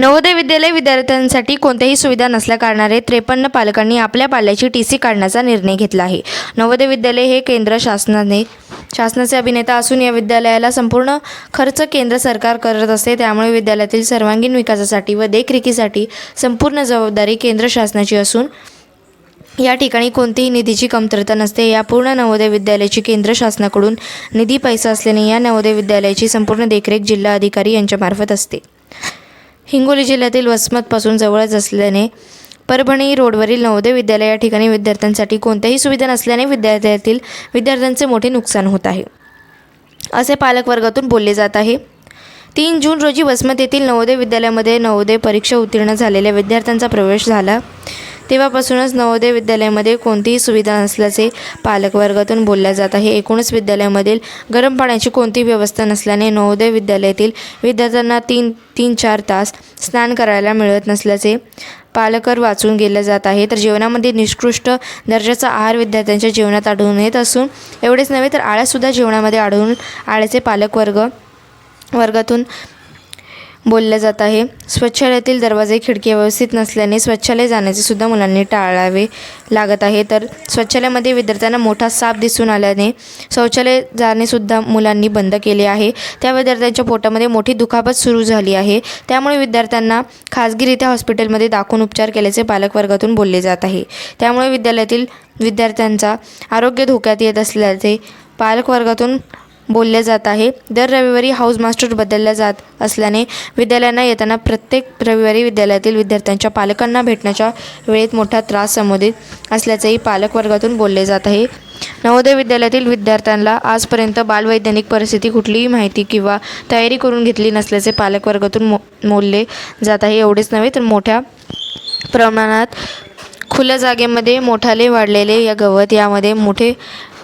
नवोदय विद्यालय विद्यार्थ्यांसाठी कोणत्याही सुविधा नसल्याकारणाने त्रेपन्न पालकांनी आपल्या पाल्याची टी सी काढण्याचा निर्णय घेतला आहे. नवोदय विद्यालय हे केंद्र शासनाने शासनाचे अभिनेता असून या विद्यालयाला संपूर्ण खर्च केंद्र सरकार करत असते. त्यामुळे विद्यालयातील सर्वांगीण विकासासाठी व देखरेखीसाठी संपूर्ण जबाबदारी केंद्र शासनाची असून या ठिकाणी कोणतीही निधीची कमतरता नसते. या पूर्ण नवोदय विद्यालयाची केंद्र शासनाकडून निधी पैसा असल्याने या नवोदय विद्यालयाची संपूर्ण देखरेख जिल्हा अधिकारी यांच्यामार्फत असते. हिंगोली जिल्ह्यातील वसमतपासून जवळच असल्याने परभणी रोडवरील नवोदय विद्यालय या ठिकाणी विद्यार्थ्यांसाठी कोणत्याही सुविधा नसल्याने विद्यालयातील विद्यार्थ्यांचे मोठे नुकसान होत आहे. असे पालकवर्गातून बोलले जात आहे. तीन जून रोजी वसमत येथील नवोदय विद्यालयामध्ये नवोदय परीक्षा उत्तीर्ण झालेल्या विद्यार्थ्यांचा प्रवेश झाला. तेव्हापासूनच नवोदय विद्यालयामध्ये कोणतीही सुविधा नसल्याचे पालकवर्गातून बोलल्या जात आहे. एकूणच विद्यालयामधील गरम पाण्याची कोणतीही व्यवस्था नसल्याने नवोदय विद्यालयातील विद्यार्थ्यांना तीन तीन चार तास स्नान करायला मिळत नसल्याचे पालकर वाचून गेले जात आहे. तर जेवणामध्ये निकृष्ट दर्जाचा आहार विद्यार्थ्यांच्या जेवणात आढळून येत असून एवढेच नव्हे तर आळ्यासुद्धा जेवणामध्ये आढळून आळ्याचे पालकवर्ग वर्गातून बोललं जात आहे. स्वच्छालयातील दरवाजे खिडकी व्यवस्थित नसल्याने स्वच्छालय जाण्याचे सुद्धा मुलांनी टाळावे लागत आहे. तर स्वच्छालयामध्ये विद्यार्थ्यांना मोठा साप दिसून आल्याने शौचालय जाणेसुद्धा मुलांनी बंद केले आहे. त्या विद्यार्थ्यांच्या पोटामध्ये मोठी दुखापत सुरू झाली आहे. त्यामुळे विद्यार्थ्यांना खाजगीरित्या हॉस्पिटलमध्ये दाखवून उपचार केल्याचे पालकवर्गातून बोलले जात आहे. त्यामुळे विद्यालयातील विद्यार्थ्यांचा आरोग्य धोक्यात येत असल्याचे पालकवर्गातून बोलले जात आहे. दर रविवारी हाऊस मास्टर बदलल्या जात असल्याने विद्यालयांना येताना प्रत्येक रविवारी विद्यालयातील विद्यार्थ्यांच्या पालकांना भेटण्याच्या वेळेत मोठा त्रास संबोधित असल्याचेही पालकवर्गातून बोलले जात आहे. नवोदय विद्यालयातील विद्यार्थ्यांना आजपर्यंत बालवैज्ञानिक परिस्थिती कुठलीही माहिती किंवा तयारी करून घेतली नसल्याचे पालकवर्गातून मो मोलले जात आहे. एवढेच नव्हे तर मोठ्या प्रमाणात खुल्या जागेमध्ये मोठाले वाढलेले या गवत यामध्ये मोठे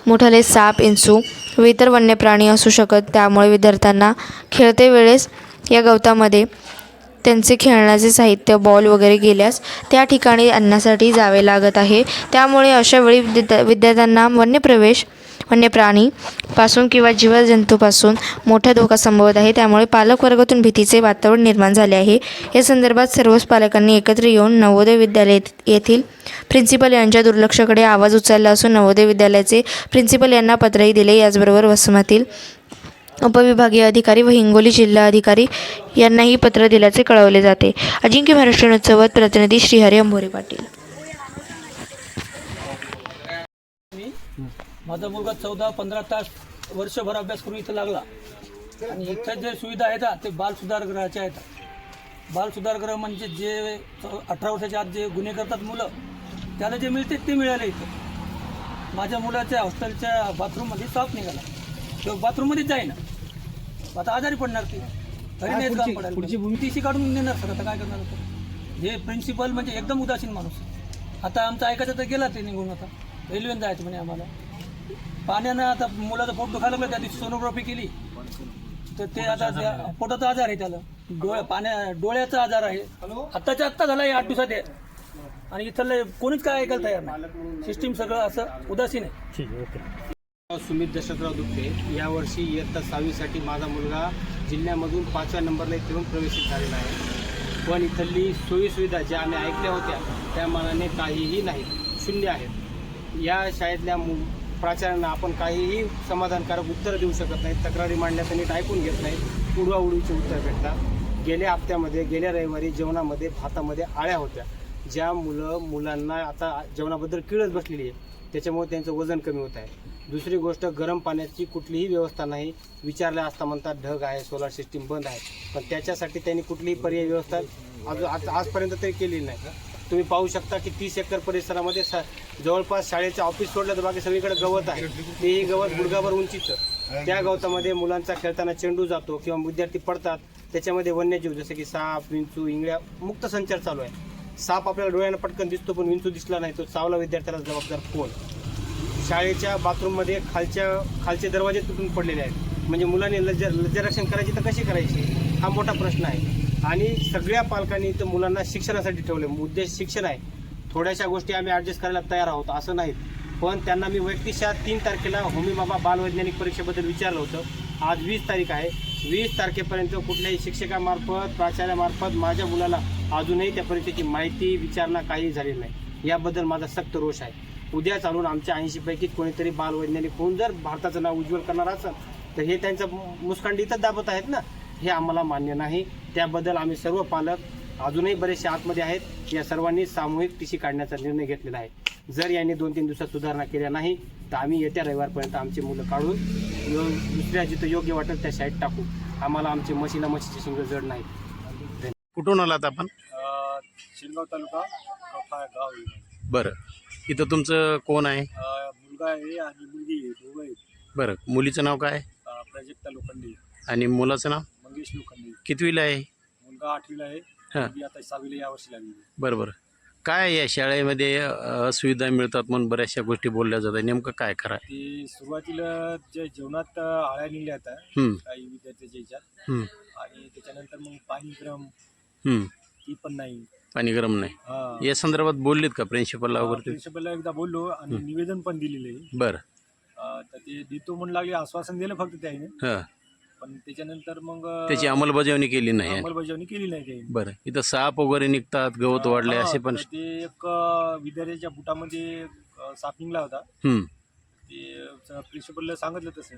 मोठाले साप इंचू व इतर वन्य प्राणी असू शकत त्यामुळे विद्यार्थ्यांना खेळते वेळेस या गवतामध्ये त्यांचे खेळण्याचे साहित्य बॉल वगैरे गेल्यास त्या ठिकाणी आणण्यासाठी जावे लागत आहे. त्यामुळे अशावेळी विद्या विद्यार्थ्यांना वन्य प्रवेश वन्य प्राणी पासून किंवा जीवजंतूपासून मोठा धोका संभवत आहे. त्यामुळे पालकवर्गातून भीतीचे वातावरण निर्माण झाले आहे. या संदर्भात सर्वच पालकांनी एकत्र येऊन नवोदय विद्यालय येथील प्रिन्सिपल यांच्या दुर्लक्षाकडे आवाज उचलला असून नवोदय विद्यालयाचे प्रिन्सिपल यांना पत्रही दिले. याचबरोबर वसमातील उपविभागीय अधिकारी व हिंगोली जिल्हा अधिकारी यांनाही पत्र दिल्याचे कळवले जाते. अजिंक्य महाराष्ट्र उत्सवात प्रतिनिधी श्रीहरी अंभोरे पाटील मी माझा मुलगा चौदा पंधरा तास वर्षभर अभ्यास करून इथं लागला. आणि इथं जे सुविधा आहेत ते बाल सुधारगृहाच्या आहेत. बाल सुधारगृह म्हणजे जे अठरा वर्षाच्या आत जे गुन्हे करतात मुलं त्याला जे मिळते ते मिळाले इथं. माझ्या मुलाच्या हॉस्टेलच्या बाथरूममध्ये साफ निघाला. तो बाथरूममध्येच जाईना. आता आजारी पडणार ते. घरी नाही काम पडायला पुढची भूमितीशी काढून देणार सर आता काय करणार होतं हे प्रिन्सिपल म्हणजे एकदम उदासीन माणूस. आता आमचं ऐकायचं तर गेला ते निघून आता. रेल्वेने जायचं म्हणे आम्हाला. पाण्यानं आता मुलाचं पोट दुखायला लागलं त्या दिवशी सोनोग्राफी केली. तर ते आता त्या- पोटाचा आजार आहे त्याला. डोळ्या पाण्या डोळ्याचा आजार आहे. आत्ताच्या आत्ता झाला आहे आठ दिवसात आहे. आणि इथलं कोणीच काय ऐकायला तयार नाही. सिस्टीम सगळं असं उदासीन आहे. सुमित दशरथराव दुबे यावर्षी इयत्ता सहावीसाठी माझा मुलगा जिल्ह्यामधून पाचव्या नंबरला इथे येऊन प्रवेशित झालेला आहे. पण इथली सोयीसुविधा ज्या आम्ही ऐकल्या होत्या त्या मानाने काहीही नाही. शून्य आहेत. या शाळेतल्या मु प्राचार्यांना आपण काहीही समाधानकारक उत्तर देऊ शकत नाही तक्रारी मांडल्या तर नीट ऐकून घेत नाही उडवाउडीचे उत्तर भेटतात. गेल्या हप्त्यामध्ये गेल्या रविवारी जेवणामध्ये भातामध्ये आळ्या होत्या. ज्या मुलं मुलांना आता जेवणाबद्दल किळच बसलेली आहे त्याच्यामुळे त्यांचं वजन कमी होत आहे. दुसरी गोष्ट गरम पाण्याची कुठलीही व्यवस्था नाही. विचारल्या असता म्हणतात ढग आहे सोलार सिस्टीम बंद आहे. पण त्याच्यासाठी त्यांनी कुठलीही पर्याय व्यवस्था आज आज आजपर्यंत तरी केलेली नाही. तुम्ही पाहू शकता की तीस एकर परिसरामध्ये सा जवळपास शाळेचं ऑफिस सोडलं तर बाकी सगळीकडे गवत आहे. तेही गवत गुडघाभर उंचीचं. त्या गवतामध्ये मुलांचा खेळताना चेंडू जातो किंवा विद्यार्थी पडतात. त्याच्यामध्ये वन्यजीव जसे की साप विंचू इंगळ्या मुक्त संचार चालू आहे. साप आपल्याला डोळ्यानं पटकन दिसतो पण विंचू दिसला नाही. तो चावला विद्यार्थ्याला जबाबदार कोण? शाळेच्या बाथरूममध्ये खालच्या खालचे दरवाजे तुटून पडलेले आहेत. म्हणजे मुलांनी लज्ज लज्जारक्षण करायची तर कशी करायची? हा मोठा प्रश्न आहे. आणि सगळ्या पालकांनी तर मुलांना शिक्षणासाठी ठेवले उद्देश शिक्षण आहे. थोड्याशा गोष्टी आम्ही ॲडजस्ट करायला तयार आहोत असं नाहीत पण त्यांना मी वैयक्तिकशा तीन तारखेला होमी बाबा बालवैज्ञानिक परीक्षेबद्दल विचारलं होतं. आज वीस तारीख आहे. वीस तारखेपर्यंत कुठल्याही शिक्षकामार्फत प्राचार्यामार्फत माझ्या मुलाला अजूनही त्या परीक्षेची माहिती विचारणा काही झालेली नाही. याबद्दल माझा सक्त रोष आहे. उद्या चालून आमच्या ऐंशीपैकी कोणीतरी बालवैज्ञानिक होऊन जर भारताचं नाव उज्ज्वल करणार असेल तर हे त्यांचं मुस्कांडी इथं दाबत आहेत ना? हे आम्हाला मान्य नाही. त्याबद्दल आम्ही सर्व पालक अजूनही बरेचसे आतमध्ये आहेत. या सर्वांनी सामूहिक टीसी काढण्याचा निर्णय घेतलेला आहे. जर यांनी दोन तीन दिवसात सुधारणा केल्या नाही तर आम्ही येत्या रविवारपर्यंत आमची मुलं काढून यो- दुसऱ्या जिथं योग्य वाटेल त्या शाळेत टाकू. आम्हाला आमची म्हशीला म्हशीची शिंग जड नाही कुठून आलात आपण? शिरगाव तालुका गाव आहे. बरं. इथं तुमचं कोण आहे? मुलगा आहे आणि मुलगी आहे दोघं आहेत. बरं. मुलीचं नाव काय? प्राजक्ता लोखंडे आणि मुलाचं नाव? मंगेश लोखंडे. कितवीला आहे? मुलगा आठवीला आहे. हां. मुलगी आता सहावीला या वर्षी लागली. बरं बरं काय या शाळेमध्ये अ, सुविधा मिळतात म्हणून बऱ्याचशा गोष्टी बोलल्या जातात. नेमकं काय खरं आहे? ते सुरुवातीला जे जेवणात अं, आळ्या निघल्या होत्या काही विद्यार्थ्याच्या ह्याच्यात आणि त्याच्यानंतर मग पाणी क्रम हं. ती पण नाही. पाणी गरम नाही. हा. या संदर्भात बोललीत का प्रिन्सिपलला वगैरे? ते? प्रिन्सिपलला एकदा बोललो आणि निवेदन पण दिलेलं आहे. बरं. तर ते देतो म्हणून लागले आश्वासन दिलं फक्त त्याने. हां. पण त्याच्यानंतर मग त्याची अंमलबजावणी केली नाही. अंमलबजावणी केली नाही त्याने. बरं. इथं साप वगैरे निघतात गवत वाढले असे पण ते एक विद्यार्थ्याच्या बुटामध्ये अ, साप निघला होता. ते प्रिन्सिपलला सांगितलं तसं.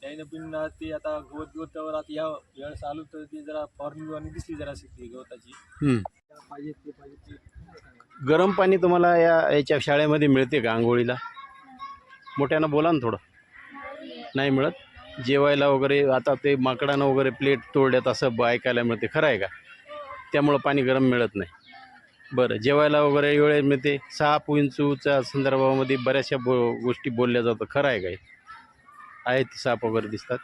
त्याने पण ते आता गवत गवतावर आता या वेळेस आलो तर ते जरा फॉर्मी दिसली जरा ती गवताची. हं. पाहिजे ते पाहिजे ते. गरम पाणी तुम्हाला या याच्या शाळेमध्ये मिळते का आंघोळीला? मोठ्यानं बोला ना थोडं. नाही मिळत? जेवायला वगैरे आता ते माकडानं वगैरे प्लेट तोडल्यात असं ब- ऐकायला मिळते. खरं आहे का? त्यामुळं पाणी गरम मिळत नाही. बरं जेवायला वगैरे वेळेत मिळते. साप विंचूच्या संदर्भामध्ये बऱ्याचशा बो गोष्टी बोलल्या जातात. खरं आहे का हे? आहेत साप वगैरे दिसतात.